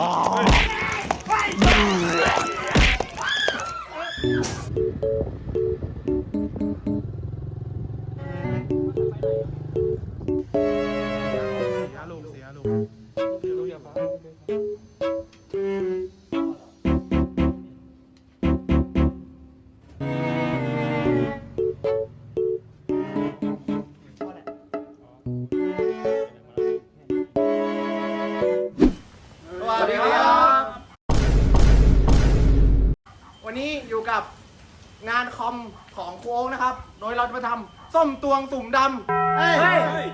เวงสุ่มดำเฮ้ย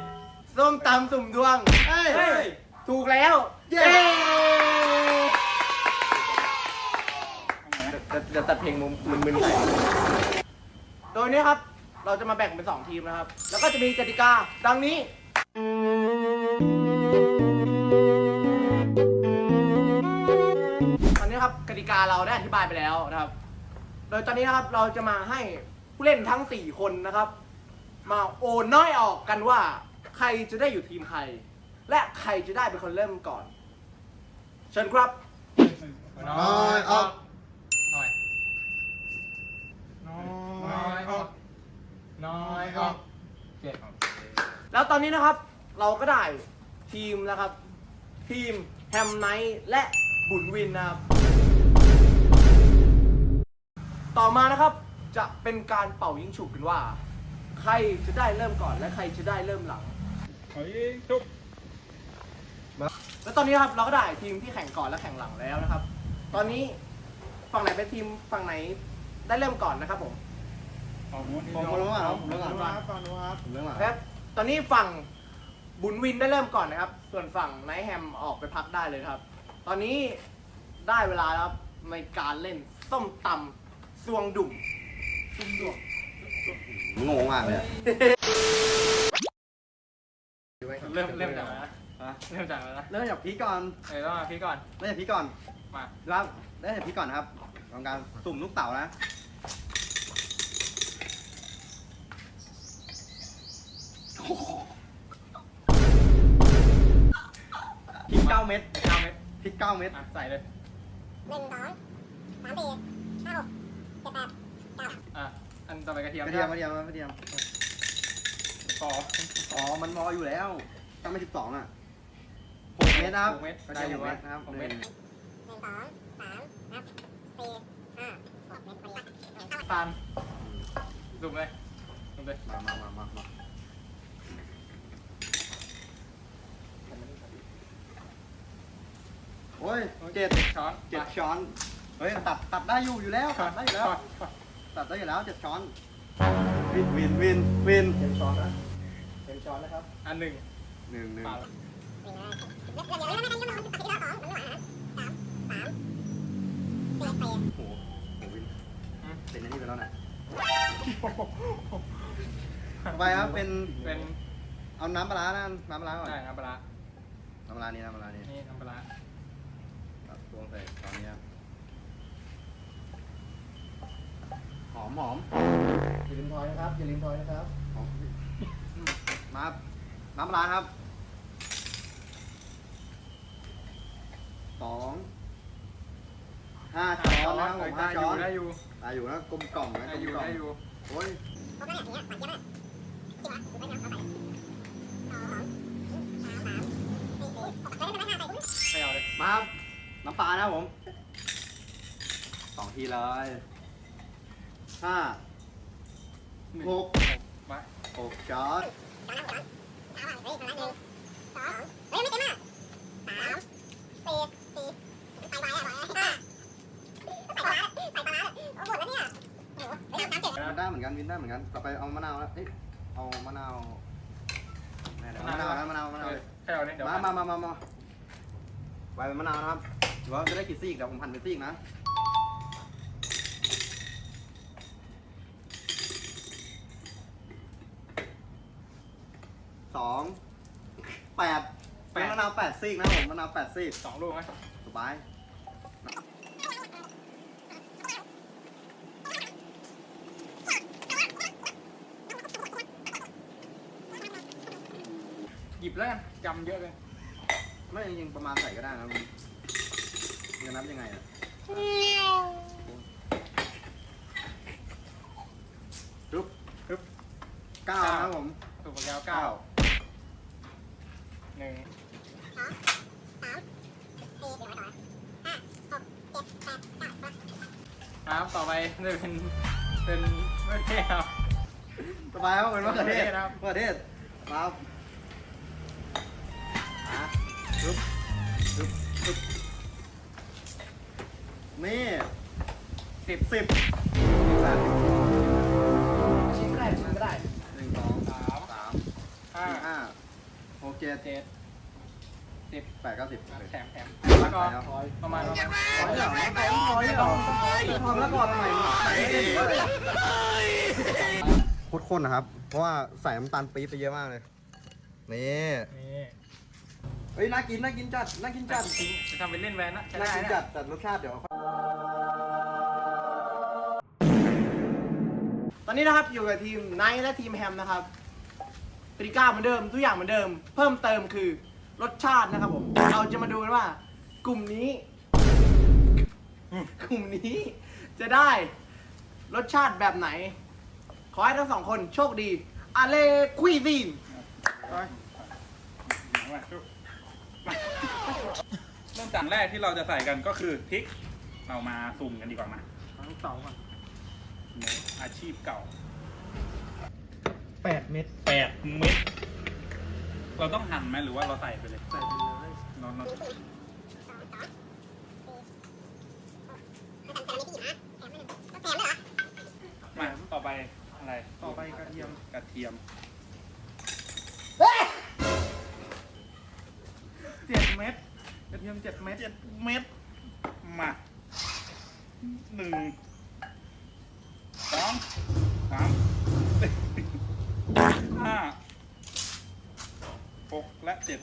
ส้มตำสุ่มดวงเฮ้ย ถูกแล้ว เย้เดี๋ยวตัดเพลงมุมมึนๆใส่โดยนี้ครับ เราจะมาแบ่งเป็น 2 ทีมนะครับ แล้วก็จะมีกติกาดังนี้ ตอนนี้ครับกติกาเราได้อธิบายไปแล้วนะครับ โดยตอนนี้นะครับเราจะมาให้ผู้เล่นทั้ง 4 คนนะครับ มาโอนน้อยออกกันว่า ใครจะได้อยู่ทีมใคร และใครจะได้เป็นคนเริ่มก่อน เชิญครับ น้อยออกน้อยน้อยออกน้อยออกเจ็ดแล้วตอนนี้นะครับเราก็ได้ทีมนะครับ ทีมแฮมไนท์และบุญวินนะครับ ต่อมานะครับจะเป็นการเป่ายิงฉุบกันว่า ใครจะได้เริ่มก่อนและใครจะได้เริ่มหลังเฮ้ยทุบแล้วตอนนี้นะครับเราก็ได้ทีมที่แข่งก่อนและแข่งหลังแล้วนะครับ ตอนนี้ฝั่งไหนเป็นทีมฝั่งไหนได้เริ่มก่อนนะครับผมผมผมผมรู้อะผมรู้ก่อนก่อนก่อนครับผมเรื่องอะไรครับตอนนี้ฝั่งบุญวินได้เริ่มก่อนนะครับ ส่วนฝั่งไนท์แฮมออกไปพักได้เลยครับ ตอนนี้ได้เวลาแล้วครับในการเล่นส้มตำซวงดุ่มซุ่มดุ่ม งงมากเลยเริ่มเริ่มจากอะไรนะเริ่มจากอะไรนะเริ่มจากพีก่อนเออต้องมาพี่ก่อน เริ่มจากพีก่อนมาครับเริ่มจากพีก่อนนะครับทำการสุ่มลูกเต๋านะพริกเก้าเม็ดเก้าเม็ดพริกเก้าเม็ดอะใส่เลยหนึ่งสองสามสี่ห้าหกเจ็ดแปดเก้าอะ อันต่อไปกระเทียมกระเทียมกระเทียมกระเทียมขออ๋อ มันมออยู่แล้ว ตั้งไม่สิบสองอะหกเม็ดนะครับหกเม็ดกระได้เทียมอหยู่กวะเม็ดนะครับหกเม็ดหนึ่งหนึ่งสองสามนับสี่ห้าหกเม็ดพอดีละตาลสุ่มเลยสุ่มเลยมามามามามาโอ้ยเจ็ดช้อนเจ็ดช้อน เฮ้ย ตัด ตัดได้อยู่อยู่แล้ว ตัดได้อยู่แล้ว ตัดได้อยู่แล้วเจ็ดช้อน วินวินวินวินเต็มช้อนนะเต็มช้อนนะครับ อันหนึ่งหนึ่งหนึ่งเปล่าหนึ่งเลยเดี๋ยวเดี๋ยวไม่ไม่ไม่ไม่ไม่ตัดทีละสองมันไม่ไหวนะสามสามสี่สี่โอ้โหโอ้โหวินเป็นอันนี้ไปแล้วน่ะต่อไปครับเป็นเป็นเอาน้ำปลาร้านะน้ำปลาร้าก่อนได้น้ำปลาร้าน้ำปลาร้านี้น้ำปลาร้านี้นี่น้ำปลาร้าตัดตวงใส่ตอนนี้ครับ หอมหอมอย่าลืมทอยนะครับอย่าลืมทอยนะครับหอมมาครับน้ำปลาร้าครับสองห้าช้อนนะครับผมได้ห้าอช้ยู่อนได้อยู่ได้อยู่นะกลมกล่อมนะได้กลอยู่มกล่อมได้อยู่โอ้ยครบแล้วเนี่ยอย่างเงี้ยหวานเจี๊ยบเลยสองสามสี่สี่หกไม่ได้ไม่ได้ห้าใส่ไม่เอาเลยมาครับน้ำปลานะครับผมสองทีเลย ห้าหกมาหกช้อนสองเฮ้ยไม่เต็มอะสามสี่ใส่ปลาอะห้าใส่ปลาใส่ปลาโอ้หมดแล้วเนี่ยโอ้โหได้เหมือนกันวินได้เหมือนกันต่อไปเอามะนาวแล้วเอ้ยเอามะนาวมะนาวนะมะนาวมะนาวเลยมามามามามาไว้เป็นมะนาวนะครับเดี๋ยวจะได้กี่ซีกเดี๋ยวผมหั่นเป็นซีกนะ สองแปดเป็นมะนาวแปดซีกนะผมมะนาวแปดซีกสองลูกไหมสบายหยิบแล้วกันจำเยอะเลย ไม่จริงๆประมาณใส่ก็ได้นะลุงจะนับยังไงอะปึ๊บปึ๊บเก้านะครับผม ถูกหมดแล้วเก้าหนึ่ง สองสามสี่เดี๋ยวไว้ต่อห้าหกเจ็ดแปดเก้าสิบ ครับต่อไปจะเป็นเป็นเมื่อกี้ครับ สบายครับเป็นมะเขือเทศมะเขือเทศครับ มะเขือเทศครับอะปึ๊บปึ๊บปึ๊บนี่สิบสิบแปดชิ้นก็ได้ชิ้นก็ได้หนึ่งสองสามสามห้าสี่ห้าหกเจ็ดเจ็ด สิบแปดเก้าสิบแถมแถมแล้วก็ประมาณประมาณร้อยเหรอร้อยเหรอทำแล้วก่อนอะไรใส่ไม่ได้หรือว่าอะไรข้นๆนะครับ เพราะว่าใส่น้ำตาลปี๊บไปเยอะมากเลยนี่นี่เฮ้ยน่ากินน่ากินจัดน่ากินจัดจริงจะทำเป็นเล่นแวนนะใช้น่าได้กินนะจัดแต่รสชาติเดี๋ยวค่อยตอนนี้นะครับอยู่กับทีมไนท์และทีมแฮมนะครับกติกาเหมือนเดิมทุกอย่างเหมือนเดิม เพิ่มเติมคือ รสชาตินะครับผม เราจะมาดูกันว่า กลุ่มนี้ กลุ่มนี้ จะได้รสชาติแบบไหน ขอให้ทั้งสองคนโชคดีอาเลคุยซีนมาดูมาเริ่มจากแรกที่เราจะใส่กันก็คือพริก เรามาสุ่มกันดีกว่ามาทั้งสองก่อนมืออาชีพเก่าแปดเม็ดแปดเม็ด เราต้องหั่นไหมหรือว่าเราใส่ไปเลยใส่ไปเลยเราเราแถมด้วยเหรอมาต่อไปอะไร ต่อไปกระเทียมกระเทียมเจ็ดเม็ดกระเทียมเจ็ดเม็ดเจ็ดเม็ดมาหนึ่งสองสามสี่ห้าหกและเจ็ด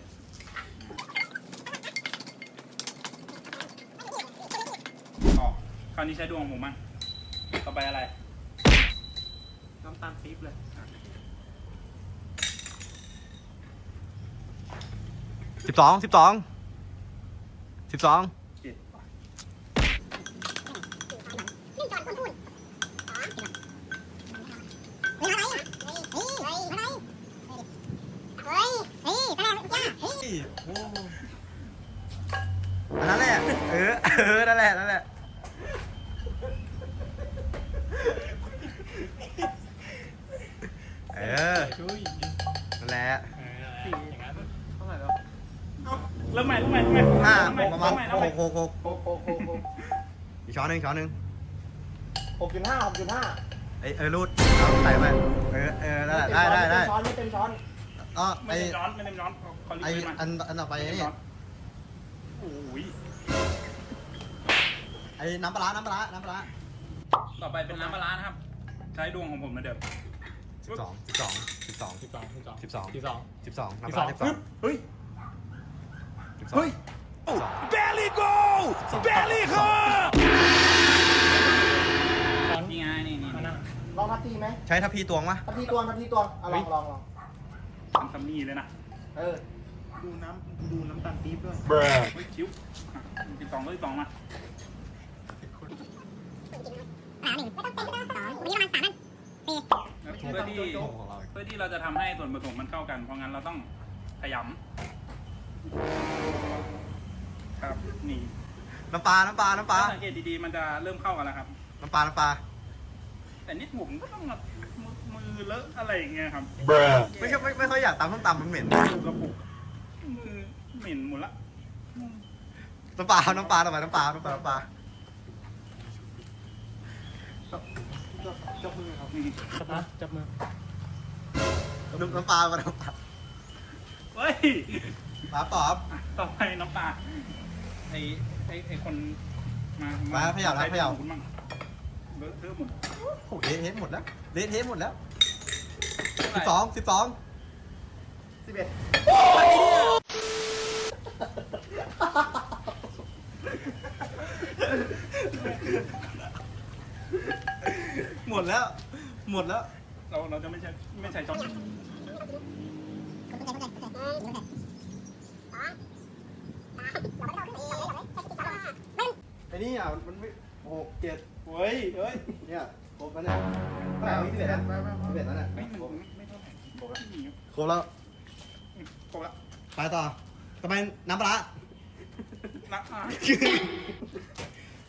อ๋อ คราวนี้ใช้ดวงผมมั้งต่อไปอะไร น้ำตาลปี๊บเลย สิบสองสิบสองสิบสองเจ็ดนึ่งจอนคนพูดสองเฮ้ยอะไรเฮ้ยเฮ้ยอะไรเฮ้ยเฮ้ยอะไรจ้าเฮ้ยอันนั้นแหละ เออ เออ นั่นแหละ นั่นแหละ เออช่วยนั่นแหละสี่อย่างนั้นเท่าไหร่แล้วเริ่มใหม่เริ่มใหม่เริ่มใหม่ห้าเริ่มใหม่ประมาณเริ่มใหม่หกหกหกหกหกหกหกอีกช้อนหนึ่งช้อนหนึ่งหกจุดห้าหกจุดห้าเอ้ยเออรูดเอาใส่ไปเออเออนั่นแหละได้ได้ได้ช้อนไม่เต็มช้อนอ๋อไม่ไอเต็มร้อนไม่เต็มร้อนเขารีไอบมาอันอันต่อไปไม่เต็มนี่ร้อนโอ้ยไอน้ำปลาร้าน้ำปลาร้าน้ำปลาร้าต่อไปเป็นน้ำปลาร้านะครับ ใช้ดวงของผมเหมือนเดิม สิบสองสิบสองสิบสองสิบสองสิบสองสิบสองสิบสองสิบสองสิน้ำบปสลาองร้าสิบสองเฮ้ยสิบสองเฮ้ยสิบสอง Belly go Belly ค่ะนี่ไงนี่นี่อันนั้นลองทับทีไหมใช้ทัพพีตวงปะทับทีตวงทับทีตวงเอาลองลองลองทำซัมนี่เลยนะเออดูน้ำดูน้ำตาลปี๊บด้วยเฮ้ยคิ้วสิบสองเลยสองมาอ่าหนึ่งไม่ต้องเต็มไม่ พื่อที่โอ้โหของเราเพื่อที่เราจะทำให้ส่วนผสมมันเข้ากัน เพราะงั้นเราต้องขยำครับ นี่น้ำปลา น้ำปลา น้ำปลา ถ้าสังเกตดีๆมันจะเริ่มเข้ากันแล้วครับ น้ำปลา น้ำปลา แต่นิดผมก็ต้องมามือมือเลอะอะไรอย่างเงี้ยครับไม่ค่อยไม่ไม่ค่อยอยากตำส้มตำมันเหม็นดูกระปุกมือเหม็นหมดละน้ำปลา น้ำปลาทำไมน้ำปลา น้ำปลา น้ำปลา จับมือครับจับนะจับมือน้ำน้ำปลามาน้ำปลาเฮ้ยปลาปอบอะต่อไปน้ำปลาไอไอไอคนมามาเขย่านะใช้เขย่าของคุณมั่งเลอะเทอะหมดโอ้โหเละเทะหมดแล้วเละเทะหมดแล้วสิบสองสิบสองสิบเอ็ด หมดแล้ว หมดแล้ว เราเราจะไม่ใช่ไม่ใช่ช้อนคนเข้าใจเข้าใจเข้าใจเออเดี๋ยวเดี๋ยวสองสามเราไม่ต้องขึ้นเองเลยใช้ติดต่อไอ้นี่อะมันไม่หกเจ็ดเฮ้ยเฮ้ยเนี่ยครบแล้วเนี่ยเท่าไหร่เอายี่สิบเอ็ดนะยี่สิบเอ็ดแล้วเนี่ยไม่มันไม่เท่าไหร่ครบแล้วครบแล้วครบแล้วไปต่อต่อไปน้ำปลาร้านักอะต่อไป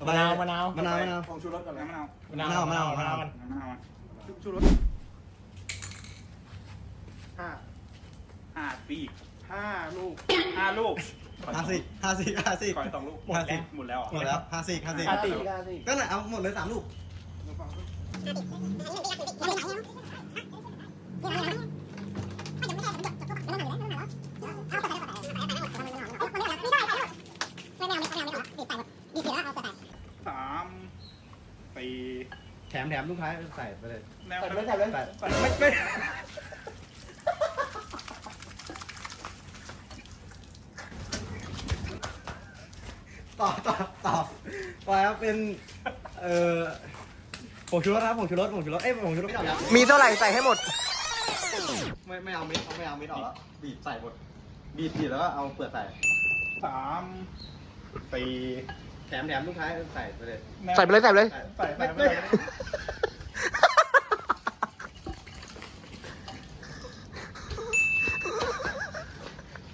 มะนาวมะนาว มะนาวมะนาวผงชูรสก่อนนะน้ำมะนาวมะนาวมะนาวมะนาวกันน้ำมะนาวอะชูรสห้าห้าปีห้าลูกห้าลูกห้าสิบห้าสิบห้าสิบขออีกสองลูกหมดแล้วหมดแล้วอะหมดแล้วห้าสิบห้าสิบห้าสี่ห้าสี่ก็ไหนเอาหมดเลยสามลูกสามสี่ แถมแถมลูกท้ายใส่ไปเลยแนวใส่ไปเลยใส่ไปเลยใส่ใส่ไม่ไม่ต่อต่อต่อต่อครับเป็น เอ่อผงชูรสนะครับผงชูรสผงชูรสเอ้ยผงชูรสไม่เอาครับมีเท่าไหร่ใส่ให้หมด ไม่ไม่เอาเม็ดเอาไม่เอาเม็ดออกแล้วบีบใส่หมดบีบบีบแล้วก็เอาเปลือกใส่สามสี่ แถมแถมลูกท้ายใส่ไปเลยแนวใส่ไปเลยใส่ไปเลย ใส่ใส่ใส่ไปไม่เลย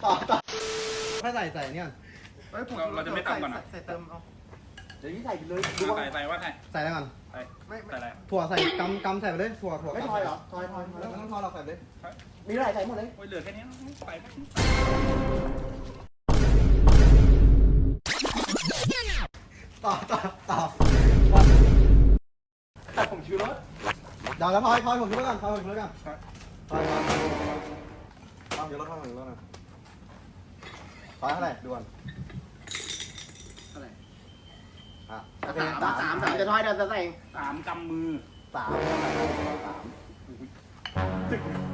ต่อต่อถ้าใส่ใส่เนี่ยเราเราจะไม่ตำก่อนนะใส่เติมเอาเดี๋ยวนี้ใส่ไปเลยดูใส่ว่าใส่ว่าไงใส่อะไรก่อนใส่ไม่ไม่ใส่อะไรถั่วใส่กำกำใส่ไปเลยถั่วถั่วไม่ทอยเหรอทอยทอยทอยไม่ต้องทอยเราใส่ไปเลยมีเท่าไหร่ใส่หมดเลยโอ้ยเหลือแค่นี้ใส่ไป ต่อต่อต่อใส่ผงชูรสเดี๋ยวแล้วทอยทอยผมชูรสก่อนทอยผมชูรสก่อนทอยทอยทอยทอยชูรสทอยผมชูรสก่อนทอยเท่าไหร่ด่วนเท่าไหร่อะสามสามสามจะทอยเดี๋ยวจะใส่เองสามกำมือสามสาม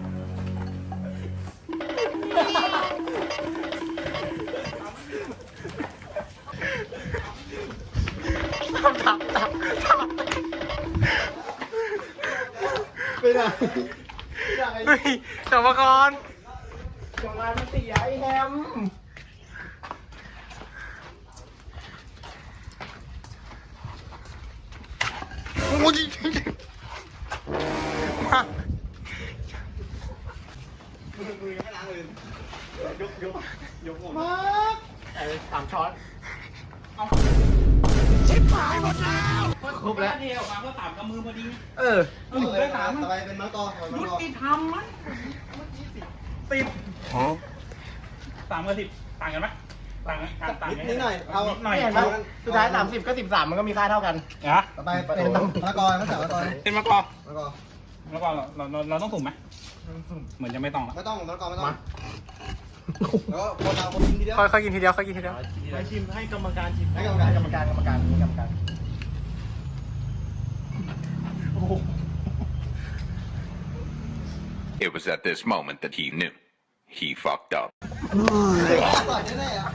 เฮ้ยกรรมกรกรรมการมันเสียไอ้แฮมโอ้ยมามือมือยังไม่ล้างเลยยกยกยกหมดมาใส่สามช้อน ครบแล้วเดียวมาก็สามกำมือพอดี เออเออเลยสามต่อไปเป็นมะละกอต่อไปมะยุละกอติธรรมมั้ยสิบสามกับสิบต่างกันไหมต่างกันต่างต่างนิดกันนิดหน่อยเอานิดหน่อยไม่เห็นไหมสุดท้ายสามสิบก็สิบสามมันก็มีค่าเท่ากันนะต่อไปเป็นมะละกอมะละกอเป็นมะกอกมะละกอแล้วก็เราเราเราต้องสุ่มไหมเหมือนจะไม่ต้องละไม่ต้องมะละกอไม่ต้อง แล้วก็คนเอาคนกินทีเดียวค่อยค่อยกินทีเดียวค่อยกินทีเดียว ให้ชิมให้กรรมการชิมให้กรรมการกรรมการกรรมการกรรมการ It was at this moment that he knew. He fucked up. ต่อยแน่ๆอะ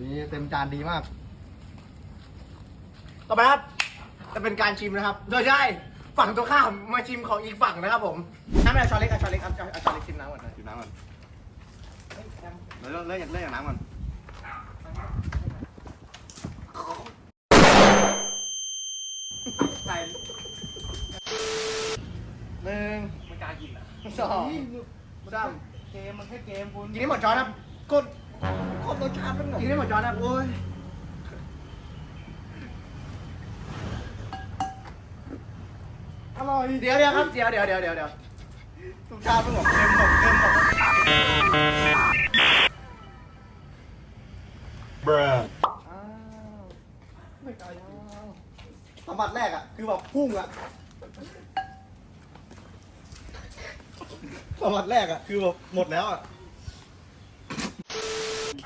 นี่เต็มจานดีมาก ต่อไปครับจะเป็นการชิมนะครับ โดยใช่ฝั่งตัวข้ามมาชิมของอีกฝั่งนะครับผมน้ำไม่เอาช้อนเล็กเอาช้อนเล็กเอาเอาช้อนเล็กชิมน้ำก่อนนะชิมน้ำก่อนเริ่มเริ่มเริ่มจากน้ำก่อนใส่หนึ่งไม่กล้ากินอะสองสามเกมมันแค่เกมคุณกินให้หมดช้อนครับกดคนรสชาติมันกินให้หมดช้อนครับโอ้ย อร่อยเดี๋ยวเดี๋ยวครับเดี๋ยวเดี๋ยวเดี๋ยวเดี๋ยวเดี๋ยวรสชาติมันแบบเค็มแบบเค็มแบบสัมผัสแรกอะ คือแบบพุ่งอะสัมผัสแรกอะ คือแบบหมดแล้วอะ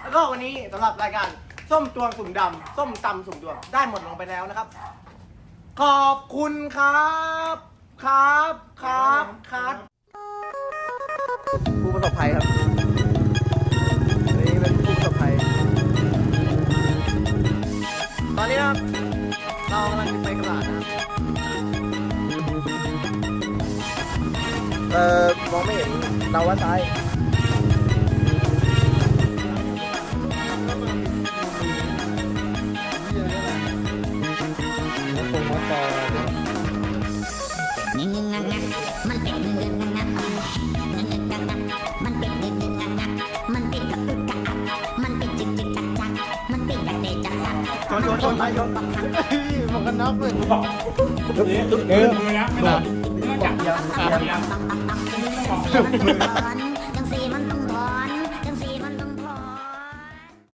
แล้วก็วันนี้สำหรับรายการส้มตวงสุ่มดำส้มตำสุ่มดวงได้หมดลงไปแล้วนะครับ ขอบคุณครับ ครับครับครับผู้ประสบภัยครับนี่เป็นผู้ประสบภัย ตอนนี้ครับเรากำลังจะไปกระลาดนะเออมองไม่เห็นเราว่าซ้าย ล็อกเลยเออมือนะไม่ต้องจับยาวจับยาว